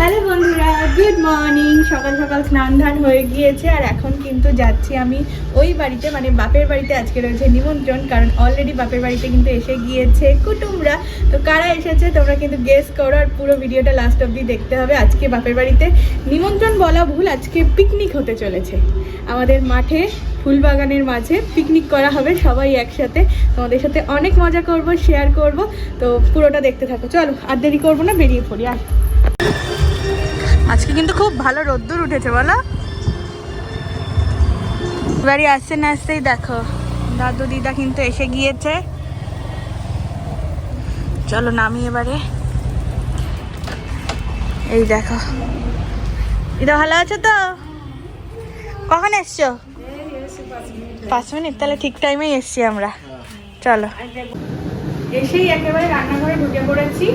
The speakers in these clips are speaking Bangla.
হ্যালো বন্ধুরা গুড মর্নিং সকাল সকাল স্নান ধান হয়ে গিয়েছে আর এখন কিন্তু যাচ্ছি আমি ওই বাড়িতে মানে বাপের বাড়িতে আজকে রয়েছে নিমন্ত্রণ, কারণ অলরেডি বাপের বাড়িতে কিন্তু এসে গিয়েছে কুটুমরা। তো কারা এসেছে তোমরা কিন্তু গেস করো আর পুরো ভিডিওটা লাস্ট অবধি দেখতে হবে। আজকে বাপের বাড়িতে নিমন্ত্রণ বলা ভুল, আজকে পিকনিক হতে চলেছে। আমাদের মাঠে, ফুলবাগানের মাঝে পিকনিক করা হবে সবাই একসাথে। তোমাদের সাথে অনেক মজা করব শেয়ার করব। তো পুরোটা দেখতে থাকো। চলো, আর দেরি করব না, বেরিয়ে পড়ি আর আজকে কিন্তু খুব ভালো রোদ্দুর উঠেছে, বলো। বাড়ি আসতে না আসতেই দেখো, দাদু দিদা কিন্তু এসে গিয়েছে। চলো নামি এবারে। এই দেখো। দিদা, ভালো আছো তো? কখন এসছো? পাঁচ মিনিট, তাহলে ঠিক টাইমেই এসছি আমরা। চলো। এসেই একেবারে রান্নাঘরে ঢুকে পড়েছি।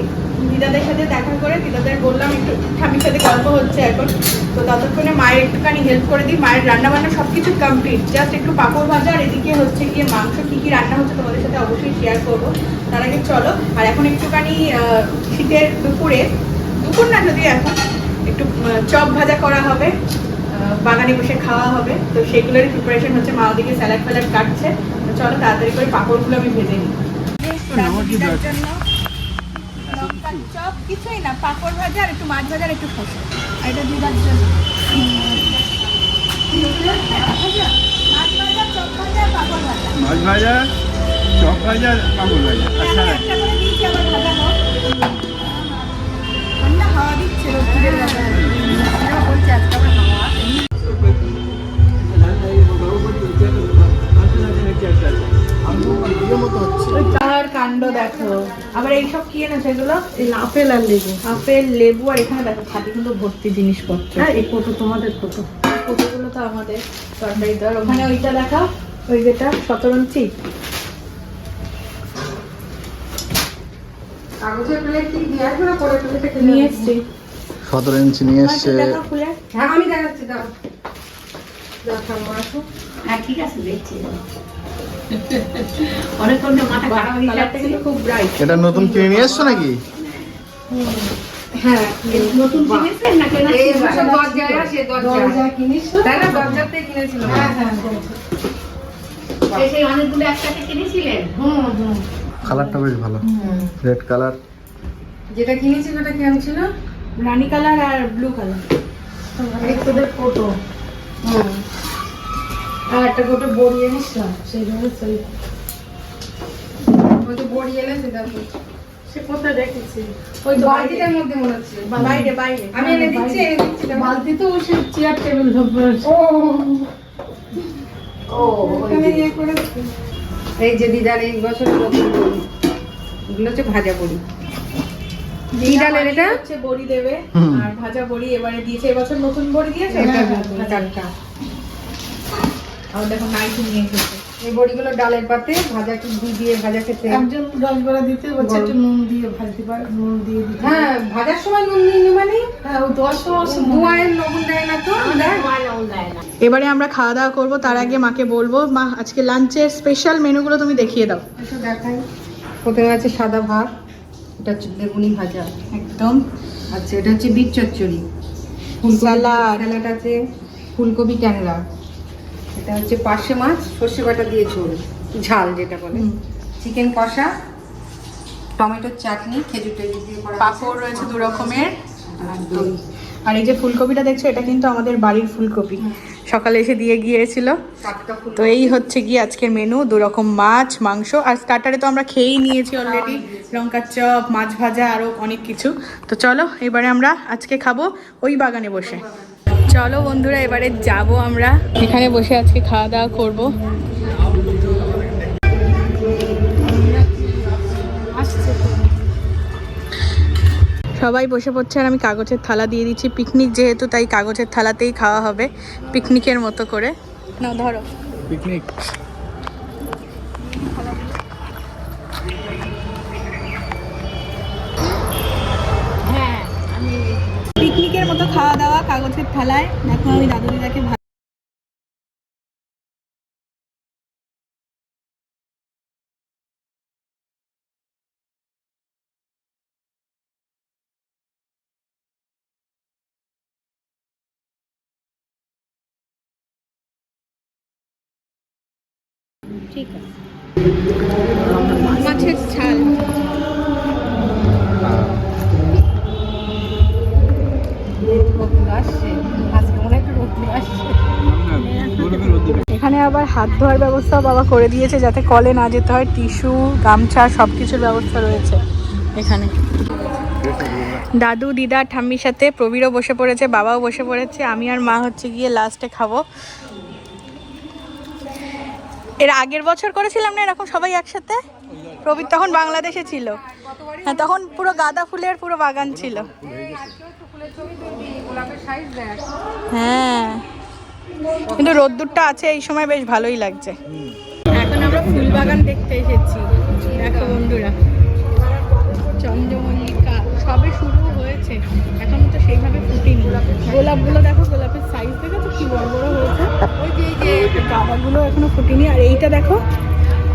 দিদাদের সাথে দেখা করে দিদাদের বললাম, একটু ঠামির সাথে গল্প হচ্ছে এখন। তো ততক্ষণে মায়ের একটুখানি হেল্প করে দিই। মায়ের রান্না বান্না সব কিছু কমপ্লিট জাস্ট একটু পাঁপড় ভাজা আর এদিকে হচ্ছে গিয়ে মাংস কী কী রান্না হচ্ছে তোমাদের সাথে অবশ্যই শেয়ার করব। তার আগে চলো, আর এখন একটুখানি শীতের দুপুরে, দুপুর না যদি এখন, একটু চপ ভাজা করা হবে বাগানে বসে খাওয়া হবে। তো সেগুলোর প্রিপারেশন হচ্ছে, মা ওদিকে স্যালাড ফ্যালাড কাটছে। তো চলো তাড়াতাড়ি করে পাঁপড়গুলো আমি ভেজে নিই। জন্য লঙ্কার চপ কিছুই না পাঁপড় ভাজা আর একটু মাছ ভাজা আর একটু আর এটা দিদার জন্য। মাছ ভাজা চপ ভাজা পাঁপড় ভাজা। মাছ ভাজা চপ ভাজা পাঁপড় ভাজা একটা করে দিয়েছি আবার ভাজা হোক ঠান্ডা হাওয়া। দিচ্ছে রোদ্দুরের কাণ্ড দেখো। আবার এইসব কি এনেছে? এগুলো? আপেল আর লেবু। আপেল লেবু আর এখানে দেখো খাতে কিন্তু ভর্তি জিনিসপত্র। হ্যাঁ এই কত তোমাদের কত কতগুলো তো আমাদের তরকারি তো আর ওখানে ওইটা দেখা ওই যেটা শতরঞ্চি কাগজের প্লেট কি দিয়ে আসবে না পরে প্লেটে নিয়ে এসছি। সতেরো ইঞ্চি নিয়ে এসছে। দেখা খুলে? হ্যাঁ আমি দেখাচ্ছি দাও। হ্যাঁ ঠিক আছে দেখছি। অনেকক্ষণ মাথা খারাপ হয়ে যাচ্ছে। খুব ব্রাইট এটা নতুন কিনে নিয়ে এসছো নাকি? হ্যাঁ নতুন কিনেছেন না কেনা এই সব দরজা। কিনিস তাই না? দরজাতে কিনেছিল হ্যাঁ হ্যাঁ সেই- সেই অনেকগুলো একসাথে কিনেছিলেন? হুম হুম। কালারটা বেশ ভালো। রেড কালার যেটা কিনেছি ওটা কি আনছিল? রানী কালার আর ব্লু কালার তোদের ফটো হুম। আর একটা বড়ি না সেই জন্য সেই ওই তো বড়ি এনেছে দেখো সে কোথায় দেখেছি? ওই বালতিটার মধ্যে মনে হচ্ছে। বাইরে বাইরে। আমি এনে দিচ্ছি এনে দিচ্ছি বালতি তো সে চেয়ার টেবিল ধরবে ও। ও ওখানে ইয়ে করে এই যে দিদার এই বছর এগুলো হচ্ছে ভাজা বড়ি। এটা? হচ্ছে বড়ি দেবে। আর ভাজা বড়ি এবারে দিয়েছে। এবছর নতুন বড়ি দিয়েছে এটা। চারটা আর দেখো নাইটি নিয়ে এসেছে। এই বড়িগুলো ডালের পাতে ভাজা কি ঘি দিয়ে ভাজা খেতে। একজন দশ বেলা দিতে বলছে একটু নুন দিয়ে ভাজতে পারে নুন দিয়ে দিতে। হ্যাঁ ভাজার সময় নুন দিই নি মানে? হ্যাঁ ও দশ মাস লবণ দেয় না তো? এবারে আমরা খাওয়া দাওয়া করব তার আগে মাকে বলব মা আজকে লাঞ্চের স্পেশাল মেনুগুলো তুমি দেখিয়ে দাও। একটু দেখাই। প্রথমে আছে সাদা ভাত এটা হচ্ছে বেগুনি ভাজা। একদম। আচ্ছা এটা হচ্ছে বিট চচ্চড়ি। ফুলকপি. স্যালাড আছে ফুলকপি ট্যাংরা এটা হচ্ছে পার্শে মাছ সর্ষে বাটা দিয়ে ঝোল ঝাল যেটা বলে। চিকেন কষা টমেটোর চাটনি খেজুর টেজুর দিয়ে করা পাঁপড় রয়েছে দু রকমের। আর এই যে ফুলকপিটা দেখছ এটা কিন্তু আমাদের বাড়ির ফুলকপি। সকালে এসে দিয়ে গিয়েছিল। তো এই হচ্ছে কি আজকের মেনু দু রকম মাছ মাংস। আর স্টার্টারে তো আমরা খেয়েই নিয়েছি অলরেডি লঙ্কার চপ মাছ ভাজা আরও অনেক কিছু। তো চলো এবারে আমরা আজকে খাব ওই বাগানে বসে। চলো বন্ধুরা এবারে যাব আমরা। এখানে বসে আজকে খাওয়া দাওয়া করব। সবাই বসে পড়ছে আর আমি কাগজের থালা দিয়ে দিচ্ছি। পিকনিক যেহেতু তাই কাগজের থালাতেই খাওয়া হবে পিকনিকের মতো করে। না ধরো। পিকনিক। পিকনিকের মতো খাওয়া দাওয়া কাগজের থালায় দেখো আমি দাদুদিদাকে ঠিক আছে। মাছের ছাল। এখানে আবার হাত ধোয়ার ব্যবস্থা বাবা করে দিয়েছে যাতে কলে না যেতে হয়, টিস্যু, গামছা সব কিছুর ব্যবস্থা রয়েছে এখানে। দাদু, দিদা, ঠাম্মির সাথে প্রবীরও বসে পড়েছে, বাবাও বসে পড়েছে, আমি আর মা হচ্ছে গিয়ে লাস্টে খাব। এর আগের বছর করেছিলাম না এরকম সবাই একসাথে? প্রবীর তখন বাংলাদেশে ছিল। হ্যাঁ তখন পুরো গাঁদা ফুলের পুরো বাগান ছিল। হ্যাঁ। কিন্তু রোদ্দুরটা আছে এই সময় বেশ ভালোই লাগছে। এখন আমরা ফুল বাগান দেখতে এসেছি। দেখো বন্ধুরা চন্দ্রমল্লিকা সবে শুরু হয়েছে। এখনও তো সেইভাবে ফুটেনি। গোলাপগুলো দেখো গোলাপের সাইজ দেখেছ? কি বড় বড় হয়েছে। ওই যে এই যে গাঁদাগুলো এখনও ফুটেনি। আর এইটা দেখো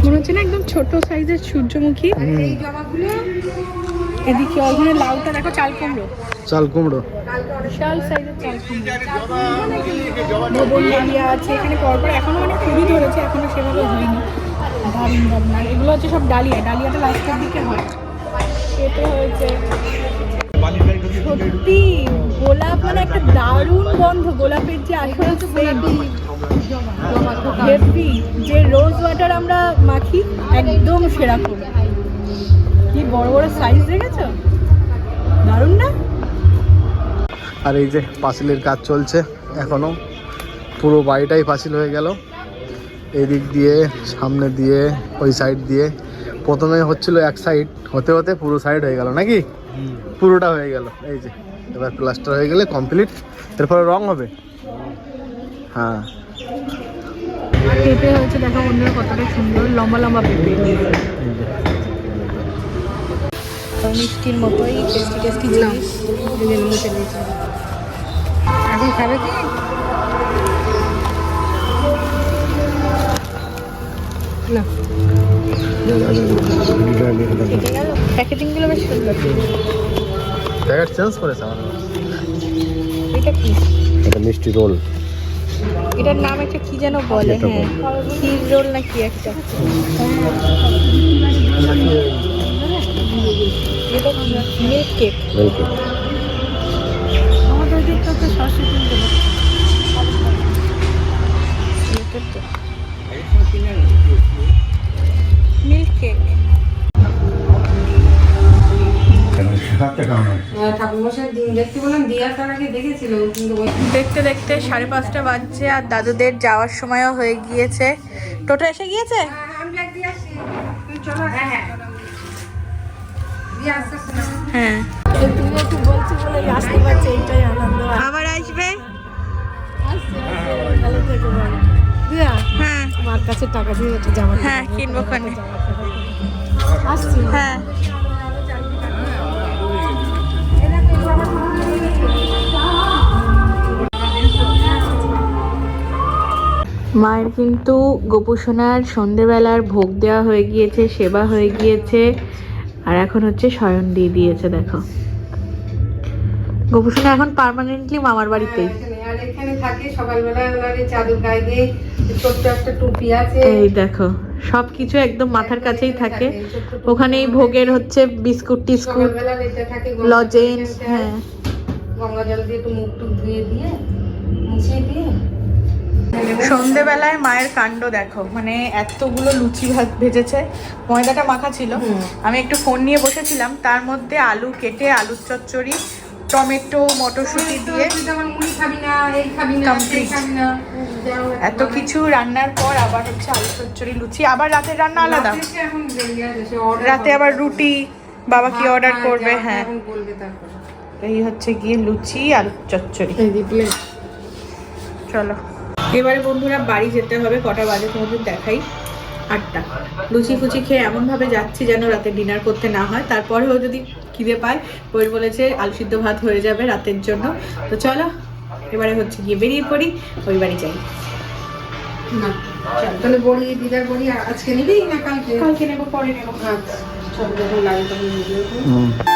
মনে হচ্ছে না একদম ছোট সাইজের সূর্যমুখী। এদিকে ওখানে লাউটা দেখো চাল কুমড়ো। চাল কুমড়ো। বিশাল সাইজের চাল কুমড়ো। ডালিয়া আছে এখানে পরপর এখনও মানে খুবই ধরেছে এখনও সেভাবে হয়নি। দারুণ দারুণ। আর এগুলো হচ্ছে সব ডালিয়া ডালিয়াটা লাস্টের দিকে হয়। পেঁপে হয়েছে সত্যি গোলাপ মানে একটা দারুণ গন্ধ গোলাপের যে আসলে হেভি, যে রোজ ওয়াটার আমরা মাখি, একদম সেরকম কি বড় বড় সাইজ দেখেছ? দারুণ না? আর এই যে পাঁচিলের কাজ চলছে, এখনও পুরো বাড়িটাই পাঁচিল হয়ে গেল। এদিক দিয়ে, সামনে দিয়ে, ওই সাইড দিয়ে। প্রথমে হচ্ছিল এক সাইড হতে হতে পুরো সাইড হয়ে গেল, নাকি? পুরোটা হয়ে গেল, এই যে। এবার প্লাস্টার হয়ে গেলে কমপ্লিট এরপরে রং হবে। হ্যাঁ। পেঁপে হয়েছে দেখো বন্ধুরা কতটা সুন্দর লম্বা লম্বা পেঁপে। তো মিষ্টির মতোই টেস্টি টেস্টি জিনিস। যে মুছে এখন খাবে কি? না প্যাকেটিংগুলো বেশ সুন্দর। প্যাকেট চেঞ্জ করেছে আমার এটা কি? এটা মিষ্টি রোল এটার নাম একটা কি যেন বলে হ্যাঁ ক্ষীর রোল না কি একটা। Milk cake. আমাদের দিকটা তো মিল্ক কেক। দেখতে বললাম দিয়ার তার আগে দেখেছিল কিন্তু ওই দেখতে দেখতে সাড়ে পাঁচটা বাজছে আর দাদুদের যাওয়ার সময়ও হয়ে গিয়েছে। টোটো এসে গিয়েছে? হ্যাঁ হ্যাঁ। হ্যাঁ আবার আসবে? হ্যাঁ। আমার কাছে টাকা দিয়ে একটা জামা হ্যাঁ কিনবো খানে আসছি। হ্যাঁ। মায়ের কিন্তু গোপুসোনার সন্ধেবেলার ভোগ দেওয়া হয়ে গিয়েছে সেবা হয়ে গিয়েছে আর এখন হচ্ছে শয়ন দিয়ে দিয়েছে দেখো। গোপুসোনা এখন পার্মানেন্টলি মামার বাড়িতেই। এখানে আর এখানে থাকে সকালবেলা ওনারে চাদর গায়ে দিয়ে ছোট্ট একটা টুপি আছে। এই দেখো সবকিছু একদম মাথার কাছেই থাকে। ওখানেই ভোগের হচ্ছে বিস্কুট টিস্কুট লজেন্স হ্যাঁ। গঙ্গা জল দিয়ে একটু মুখ টুক ধুয়ে দিয়ে মুছিয়ে দিয়ে সন্ধেবেলায় মায়ের কাণ্ড দেখো। মানে এতগুলো লুচি ভাত ভেজেছে। ময়দাটা মাখা ছিল। আমি একটু ফোন নিয়ে বসেছিলাম। তার মধ্যে আলু কেটে আলুর চচ্চড়ি টমেটো মটরশুঁটি দিয়ে এত কিছু রান্নার পর আবার হচ্ছে আলু চচ্চড়ি লুচি। আবার রাতের রান্না আলাদা। রাতে আবার রুটি বাবা কি অর্ডার করবে? হ্যাঁ। এখন বলবে তারপর। এই হচ্ছে গিয়ে লুচি আর চচ্চড়ি। চলো। এবারে বন্ধুরা বাড়ি যেতে হবে কটা বাজে তোমাদের দেখাই। আটটা। লুচি ফুচি খেয়ে এমনভাবে যাচ্ছি যেন রাতে ডিনার করতে না হয়। তারপরেও যদি খিদে পায় বই বলেছে আলু সিদ্ধ ভাত হয়ে যাবে রাতের জন্য। তো চলো এবারে হচ্ছে গিয়ে বেরিয়ে পড়ি ওই বাড়ি যাই। না তাহলে বড়ি দিদার বড়ি আজকে নিবি না কালকে? কালকে নেব পরে নেব। আচ্ছা চল যখন লাগে তখন